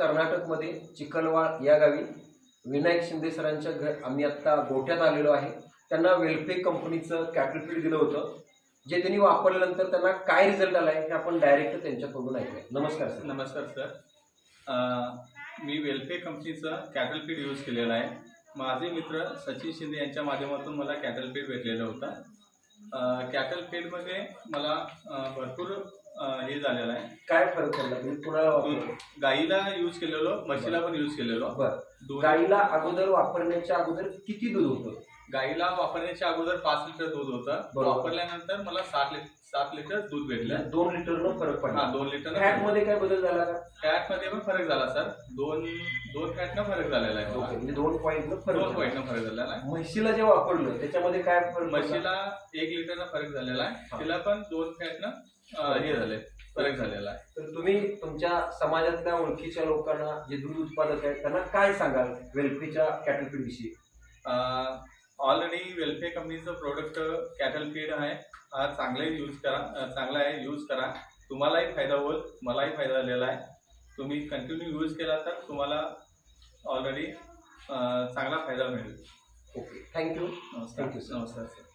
कर्नाटकमध्ये चिखलवाड या गावी विनायक शिंदे सरांच्या घर आम्ही आत्ता गोठ्यात आलेलो आहे. त्यांना वेलफेक कंपनीचं कॅटल दिलं होतं जे त्यांनी वापरल्यानंतर त्यांना काय रिझल्ट आला आहे हे आपण डायरेक्ट त्यांच्याकडून ऐकूया. नमस्कार सर. नमस्कार सर. मी वेलफे कंपनीचं कॅटलफीड यूज केलेलं आहे. माझे मित्र सचिन शिंदे यांच्या माध्यमातून मला कॅटल फीड भेटलेलं होतं. कॅटल फीडमध्ये मला भरपूर हे झालेलं आहे. काय फरक पडला? तुम्ही कुणाला वापरलं गाईला यूज केलेलो म्हशीला पण यूज केलेलो. बरं. गाईला अगोदर वापरण्याच्या अगोदर किती दूध होतं? गाईला वापरण्याच्या अगोदर पाच लिटर दूध होतं. बरोबर. वापरल्यानंतर मला सात लिटर सात लिटर दूध भेटलं. दोन लिटरनं फरक हा पडला दोन लिटर फॅटमध्ये काय बदल झाला का? फॅटमध्ये पण फरक झाला सर. दोन दोन फॅटनं फरक झालेला आहे. ओके, मला. म्हणजे दोन पॉईंट फरक दोन झाला. पॉईंटनं फरक झालेला आहे. म्हशीला जे वापरलं त्याच्यामध्ये काय फरक पडला? म्हशीला एक लिटरनं फरक झालेला हा. आहे तिला पण दोन फॅटनं अं, हे झाले फरक झालेला आहे. तर तुम्ही तुमच्या समाजातल्या ओळखीच्या लोकांना जे दूध उत्पादक आहेत त्यांना काय सांगाल वेल्फीच्या कॅटल फीड विषयी? ऑलरेडी वेलफेअर कंपनीचं प्रोडक्ट कॅटल फीड आहे. हा चांगला यूज करा. चांगला आहे यूज करा. तुम्हालाही फायदा होईल मलाही फायदा झालेला आहे. तुम्ही कंटिन्यू यूज केला तर तुम्हाला ऑलरेडी चांगला फायदा मिळेल. Okay thank you. sir. नमस्कार sir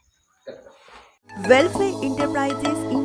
welfare enterprises India